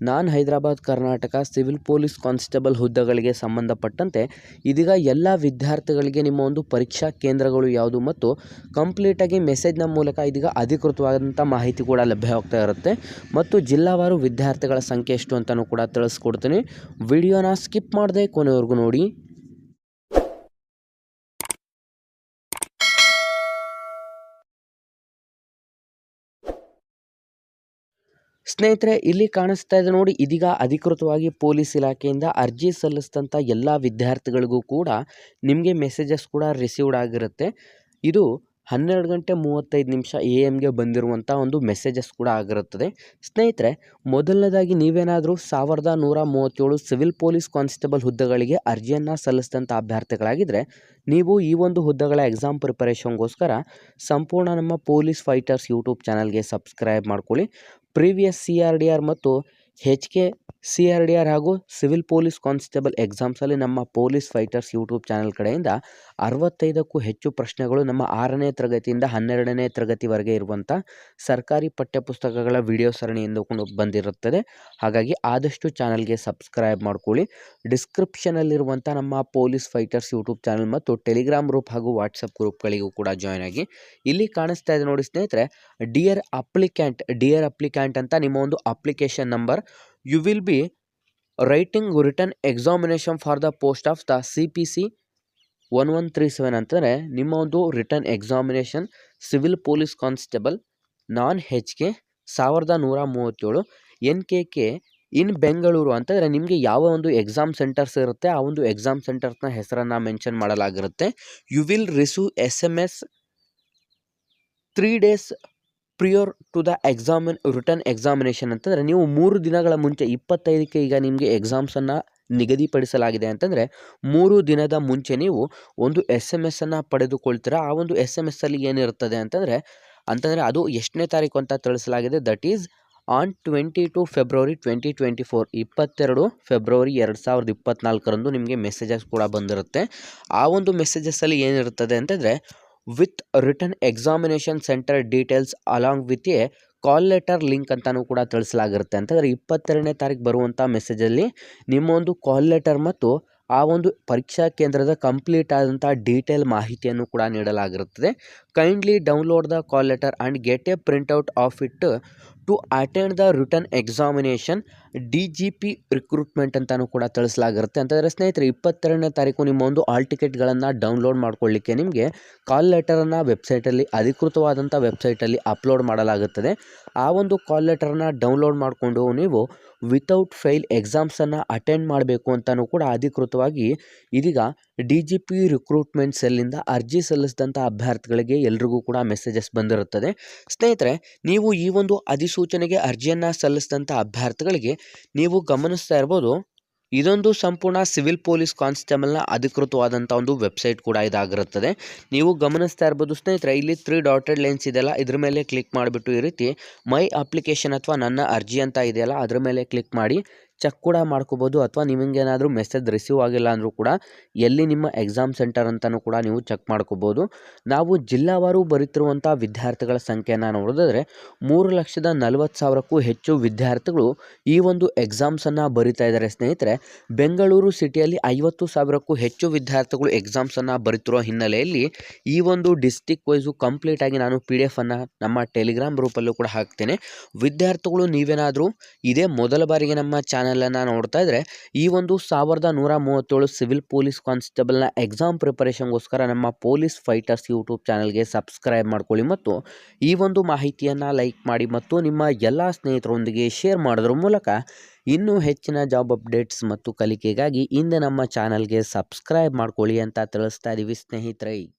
non Hyderabad, Karnataka civil police constable ಹುದ್ದೆಗಳಿಗೆ ಸಂಬಂಧಪಟ್ಟಂತೆ ಇದೀಗ ಎಲ್ಲ ವಿದ್ಯಾರ್ಥಿಗಳಿಗೆ ನಿಮ್ಮ ಒಂದು ಪರೀಕ್ಷಾ ಕೇಂದ್ರಗಳು ಯಾವುದು ಮತ್ತು ಕಂಪ್ಲೀಟಾಗಿ ಮೆಸೇಜ್ನ ಮೂಲಕ ಇದೀಗ ಅಧಿಕೃತವಾದಂಥ ಮಾಹಿತಿ ಕೂಡ ಲಭ್ಯವಾಗ್ತಾ ಇರುತ್ತೆ. ಮತ್ತು ಜಿಲ್ಲಾವಾರು ವಿದ್ಯಾರ್ಥಿಗಳ ಸಂಖ್ಯೆ ಎಷ್ಟು ಅಂತಲೂ ಕೂಡ ತಿಳಿಸ್ಕೊಡ್ತೀನಿ. ವಿಡಿಯೋನ ಸ್ಕಿಪ್ ಮಾಡದೆ ಕೊನೆವರೆಗೂ ನೋಡಿ. ಸ್ನೇಹಿತರೆ, ಇಲ್ಲಿ ಕಾಣಿಸ್ತಾ ಇದೆ ನೋಡಿ, ಇದೀಗ ಅಧಿಕೃತವಾಗಿ ಪೊಲೀಸ್ ಇಲಾಖೆಯಿಂದ ಅರ್ಜಿ ಸಲ್ಲಿಸಿದಂಥ ಎಲ್ಲ ವಿದ್ಯಾರ್ಥಿಗಳಿಗೂ ಕೂಡ ನಿಮಗೆ ಮೆಸೇಜಸ್ ಕೂಡ ರಿಸೀವ್ಡ್ ಆಗಿರುತ್ತೆ. ಇದು ಹನ್ನೆರಡು ಗಂಟೆ ಮೂವತ್ತೈದು ನಿಮಿಷ ಎ ಎಮ್ಗೆ ಬಂದಿರುವಂಥ ಒಂದು ಮೆಸೇಜಸ್ ಕೂಡ ಆಗಿರುತ್ತದೆ. ಸ್ನೇಹಿತರೆ, ಮೊದಲನೇದಾಗಿ ನೀವೇನಾದರೂ ಸಾವಿರದ ನೂರ ಮೂವತ್ತೇಳು ಸಿವಿಲ್ ಪೊಲೀಸ್ ಕಾನ್ಸ್ಟೇಬಲ್ ಹುದ್ದೆಗಳಿಗೆ ಅರ್ಜಿಯನ್ನು ಸಲ್ಲಿಸಿದಂಥ ಅಭ್ಯರ್ಥಿಗಳಾಗಿದ್ದರೆ ನೀವು ಈ ಒಂದು ಹುದ್ದೆಗಳ ಎಕ್ಸಾಮ್ ಪ್ರಿಪರೇಷನ್ಗೋಸ್ಕರ ಸಂಪೂರ್ಣ ನಮ್ಮ ಪೊಲೀಸ್ ಫೈಟರ್ಸ್ ಯೂಟ್ಯೂಬ್ ಚಾನಲ್ಗೆ ಸಬ್ಸ್ಕ್ರೈಬ್ ಮಾಡ್ಕೊಳ್ಳಿ. Previous C R D R ಮತ್ತು H K C R D R ಹಾಗೂ ಸಿವಿಲ್ ಪೊಲೀಸ್ ಕಾನ್ಸ್ಟೇಬಲ್ ಎಕ್ಸಾಮ್ಸಲ್ಲಿ ನಮ್ಮ ಪೊಲೀಸ್ ಫೈಟರ್ಸ್ ಯೂಟ್ಯೂಬ್ ಚಾನಲ್ ಕಡೆಯಿಂದ ಅರವತ್ತೈದಕ್ಕೂ ಹೆಚ್ಚು ಪ್ರಶ್ನೆಗಳು ನಮ್ಮ ಆರನೇ ತರಗತಿಯಿಂದ ಹನ್ನೆರಡನೇ ತರಗತಿವರೆಗೆ ಇರುವಂಥ ಸರ್ಕಾರಿ ಪಠ್ಯಪುಸ್ತಕಗಳ ವಿಡಿಯೋ ಸರಣಿ ಎಂದುಕೊಂಡು ಬಂದಿರುತ್ತದೆ. ಹಾಗಾಗಿ ಆದಷ್ಟು ಚಾನಲ್ಗೆ ಸಬ್ಸ್ಕ್ರೈಬ್ ಮಾಡ್ಕೊಳ್ಳಿ. ಡಿಸ್ಕ್ರಿಪ್ಷನಲ್ಲಿರುವಂಥ ನಮ್ಮ ಪೊಲೀಸ್ ಫೈಟರ್ಸ್ ಯೂಟ್ಯೂಬ್ ಚಾನಲ್ ಮತ್ತು ಟೆಲಿಗ್ರಾಮ್ ಗ್ರೂಪ್ ಹಾಗೂ ವಾಟ್ಸಪ್ ಗ್ರೂಪ್ಗಳಿಗೂ ಕೂಡ ಜಾಯ್ನ್ ಆಗಿ. ಇಲ್ಲಿ ಕಾಣಿಸ್ತಾ ಇದೆ ನೋಡಿ ಸ್ನೇಹಿತರೆ, ಡಿಯರ್ ಅಪ್ಲಿಕ್ಯಾಂಟ್ ಡಿಯರ್ ಅಪ್ಲಿಕ್ಯಾಂಟ್ ಅಂತ ನಿಮ್ಮ ಒಂದು application number you will be writing return examination for the post of the C P C one one three seven ಅಂತಂದರೆ ನಿಮ್ಮ ಒಂದು return examination civil police constable non H K ಸಾವಿರದ ನೂರ ಮೂವತ್ತೇಳು N K K in Bengaluru ಅಂತಂದರೆ ನಿಮಗೆ ಯಾವ ಒಂದು ಎಕ್ಸಾಮ್ ಸೆಂಟರ್ಸ್ ಇರುತ್ತೆ, ಆ ಒಂದು ಎಕ್ಸಾಮ್ ಸೆಂಟರ್ಸ್ನ ಹೆಸರನ್ನು mention ಮಾಡಲಾಗಿರುತ್ತೆ. You will receive S M S three days prior to the examine return examination ಅಂತಂದರೆ ನೀವು ಮೂರು ದಿನಗಳ ಮುಂಚೆ, ಇಪ್ಪತ್ತೈದಕ್ಕೆ ಈಗ ನಿಮಗೆ ಎಕ್ಸಾಮ್ಸನ್ನು ನಿಗದಿಪಡಿಸಲಾಗಿದೆ ಅಂತಂದರೆ ಮೂರು ದಿನದ ಮುಂಚೆ ನೀವು ಒಂದು ಎಸ್ ಎಂ ಎಸ್ಸನ್ನು ಪಡೆದುಕೊಳ್ತೀರಾ? ಆ ಒಂದು ಎಸ್ ಎಂ ಎಸ್ಸಲ್ಲಿ ಏನಿರುತ್ತದೆ ಅಂತಂದರೆ ಅಂತಂದರೆ ಅದು ಎಷ್ಟನೇ ತಾರೀಕು ಅಂತ ತಿಳಿಸಲಾಗಿದೆ. That is on twenty two February twenty twenty four ಇಪ್ಪತ್ತೆರಡು ಫೆಬ್ರವರಿ ಎರಡು ಸಾವಿರದ ಇಪ್ಪತ್ತ್ನಾಲ್ಕರಂದು ನಿಮಗೆ ಮೆಸೇಜಸ್ ಕೂಡ ಬಂದಿರುತ್ತೆ. ಆ ಒಂದು ಮೆಸೇಜಸ್ಸಲ್ಲಿ ಏನಿರುತ್ತದೆ ಅಂತಂದರೆ with return examination centre details along with a call letter link ಅಂತಲೂ ಕೂಡ ತಿಳಿಸಲಾಗಿರುತ್ತೆ. ಅಂತಂದರೆ ಇಪ್ಪತ್ತೆರಡನೇ ತಾರೀಕು ಬರುವಂಥ ಮೆಸೇಜಲ್ಲಿ ನಿಮ್ಮ ಒಂದು ಕಾಲ್ ಲೆಟರ್ ಮತ್ತು ಆ ಒಂದು ಪರೀಕ್ಷಾ ಕೇಂದ್ರದ ಕಂಪ್ಲೀಟ್ ಆದಂಥ ಡೀಟೇಲ್ ಮಾಹಿತಿಯನ್ನು ಕೂಡ ನೀಡಲಾಗಿರುತ್ತದೆ. Kindly download the call letter and get a printout of it to attend the return examination D G P recruitment ಅಂತಲೂ ಕೂಡ ತಿಳಿಸಲಾಗಿರುತ್ತೆ. ಅಂತಂದರೆ ಸ್ನೇಹಿತರೆ, ಇಪ್ಪತ್ತೆರಡನೇ ತಾರೀಕು ನಿಮ್ಮ ಒಂದು ಆಲ್ ಟಿಕೆಟ್ಗಳನ್ನು ಡೌನ್ಲೋಡ್ ಮಾಡ್ಕೊಳ್ಳಿಕ್ಕೆ ನಿಮಗೆ ಕಾಲ್ ಲೆಟರನ್ನು ವೆಬ್ಸೈಟಲ್ಲಿ ಅಧಿಕೃತವಾದಂಥ ವೆಬ್ಸೈಟಲ್ಲಿ ಅಪ್ಲೋಡ್ ಮಾಡಲಾಗುತ್ತದೆ. ಆ ಒಂದು ಕಾಲ್ ಲೆಟರನ್ನು ಡೌನ್ಲೋಡ್ ಮಾಡಿಕೊಂಡು ನೀವು ವಿತೌಟ್ ಫೈಲ್ ಎಕ್ಸಾಮ್ಸನ್ನು ಅಟೆಂಡ್ ಮಾಡಬೇಕು ಅಂತಲೂ ಕೂಡ ಅಧಿಕೃತವಾಗಿ ಇದೀಗ ಡಿ ಜಿ ಪಿ ರಿಕ್ರೂಟ್ಮೆಂಟ್ ಸೆಲ್ಲಿಂದ ಅರ್ಜಿ ಸಲ್ಲಿಸಿದಂಥ ಅಭ್ಯರ್ಥಿಗಳಿಗೆ ಎಲ್ರಿಗೂ ಕೂಡ ಮೆಸೇಜಸ್ ಬಂದಿರುತ್ತದೆ. ಸ್ನೇಹಿತರೆ, ನೀವು ಈ ಒಂದು ಅಧಿಸೂಚನೆಗೆ ಅರ್ಜಿಯನ್ನು ಸಲ್ಲಿಸಿದಂಥ ಅಭ್ಯರ್ಥಿಗಳಿಗೆ ನೀವು ಗಮನಿಸ್ತಾ ಇರ್ಬೋದು, ಇದೊಂದು ಸಂಪೂರ್ಣ ಸಿವಿಲ್ ಪೊಲೀಸ್ ಕಾನ್ಸ್ಟೇಬಲ್ನ ಅಧಿಕೃತವಾದಂಥ ಒಂದು ವೆಬ್ಸೈಟ್ ಕೂಡ ಇದಾಗಿರುತ್ತದೆ. ನೀವು ಗಮನಿಸ್ತಾ ಇರ್ಬೋದು ಸ್ನೇಹಿತರೆ, ಇಲ್ಲಿ ತ್ರೀ ಡಾಟೆಡ್ ಲೈನ್ಸ್ ಇದೆಯಲ್ಲ, ಇದ್ರ ಮೇಲೆ ಕ್ಲಿಕ್ ಮಾಡಿಬಿಟ್ಟು ಈ ರೀತಿ ಮೈ ಅಪ್ಲಿಕೇಶನ್ ಅಥವಾ ನನ್ನ ಅರ್ಜಿ ಅಂತ ಇದೆಯಲ್ಲ, ಅದ್ರ ಮೇಲೆ ಕ್ಲಿಕ್ ಮಾಡಿ ಚೆಕ್ ಕೂಡ ಮಾಡ್ಕೋಬೋದು ಅಥವಾ ನಿಮಗೇನಾದರೂ ಮೆಸೇಜ್ ರಿಸೀವ್ ಆಗಿಲ್ಲ ಅಂದರೂ ಕೂಡ ಎಲ್ಲಿ ನಿಮ್ಮ ಎಕ್ಸಾಮ್ ಸೆಂಟರ್ ಅಂತಲೂ ಕೂಡ ನೀವು ಚೆಕ್ ಮಾಡ್ಕೋಬೋದು. ನಾವು ಜಿಲ್ಲಾವಾರು ಬರೀತಿರುವಂಥ ವಿದ್ಯಾರ್ಥಿಗಳ ಸಂಖ್ಯೆಯನ್ನು ನೋಡಿದ್ರೆ ಮೂರು ಲಕ್ಷದ ನಲವತ್ತು ಸಾವಿರಕ್ಕೂ ಹೆಚ್ಚು ವಿದ್ಯಾರ್ಥಿಗಳು ಈ ಒಂದು ಎಕ್ಸಾಮ್ಸನ್ನು ಬರಿತಾ ಇದ್ದಾರೆ ಸ್ನೇಹಿತರೆ, ಬೆಂಗಳೂರು ಸಿಟಿಯಲ್ಲಿ ಐವತ್ತು ಸಾವಿರಕ್ಕೂ ಹೆಚ್ಚು ವಿದ್ಯಾರ್ಥಿಗಳು ಎಕ್ಸಾಮ್ಸನ್ನು ಬರೀತಿರೋ ಹಿನ್ನೆಲೆಯಲ್ಲಿ ಈ ಒಂದು ಡಿಸ್ಟಿಕ್ ವೈಸು ಕಂಪ್ಲೀಟಾಗಿ ನಾನು ಪಿ ಡಿ ಎಫನ್ನು ನಮ್ಮ ಟೆಲಿಗ್ರಾಮ್ ಗ್ರೂಪಲ್ಲೂ ಕೂಡ ಹಾಕ್ತೇನೆ. ವಿದ್ಯಾರ್ಥಿಗಳು ನೀವೇನಾದರೂ ಇದೇ ಮೊದಲ ಬಾರಿಗೆ ನಮ್ಮ ಚಾನಲನ್ನು ನೋಡ್ತಾ ಇದ್ದರೆ ಈ ಒಂದು ಸಾವಿರದ ನೂರ ಮೂವತ್ತೇಳು ಸಿವಿಲ್ ಪೊಲೀಸ್ ಕಾನ್ಸ್ಟೇಬಲ್ನ ಎಕ್ಸಾಮ್ ಪ್ರಿಪರೇಷನ್ಗೋಸ್ಕರ ನಮ್ಮ ಪೊಲೀಸ್ ಫೈಟರ್ಸ್ ಯೂಟ್ಯೂಬ್ ಚಾನಲ್ಗೆ ಸಬ್ಸ್ಕ್ರೈಬ್ ಮಾಡ್ಕೊಳ್ಳಿ ಮತ್ತು ಈ ಒಂದು ಮಾಹಿತಿಯನ್ನು ಲೈಕ್ ಮಾಡಿ ಮತ್ತು ನಿಮ್ಮ ಎಲ್ಲ ಸ್ನೇಹಿತರೊಂದಿಗೆ ಶೇರ್ ಮಾಡೋದ್ರ ಮೂಲಕ ಇನ್ನೂ ಹೆಚ್ಚಿನ ಜಾಬ್ ಅಪ್ಡೇಟ್ಸ್ ಮತ್ತು ಕಲಿಕೆಗಾಗಿ ಇಂದು ನಮ್ಮ ಚಾನಲ್ಗೆ ಸಬ್ಸ್ಕ್ರೈಬ್ ಮಾಡ್ಕೊಳ್ಳಿ ಅಂತ ತಿಳಿಸ್ತಾ ಇದ್ದೀವಿ ಸ್ನೇಹಿತರೆ.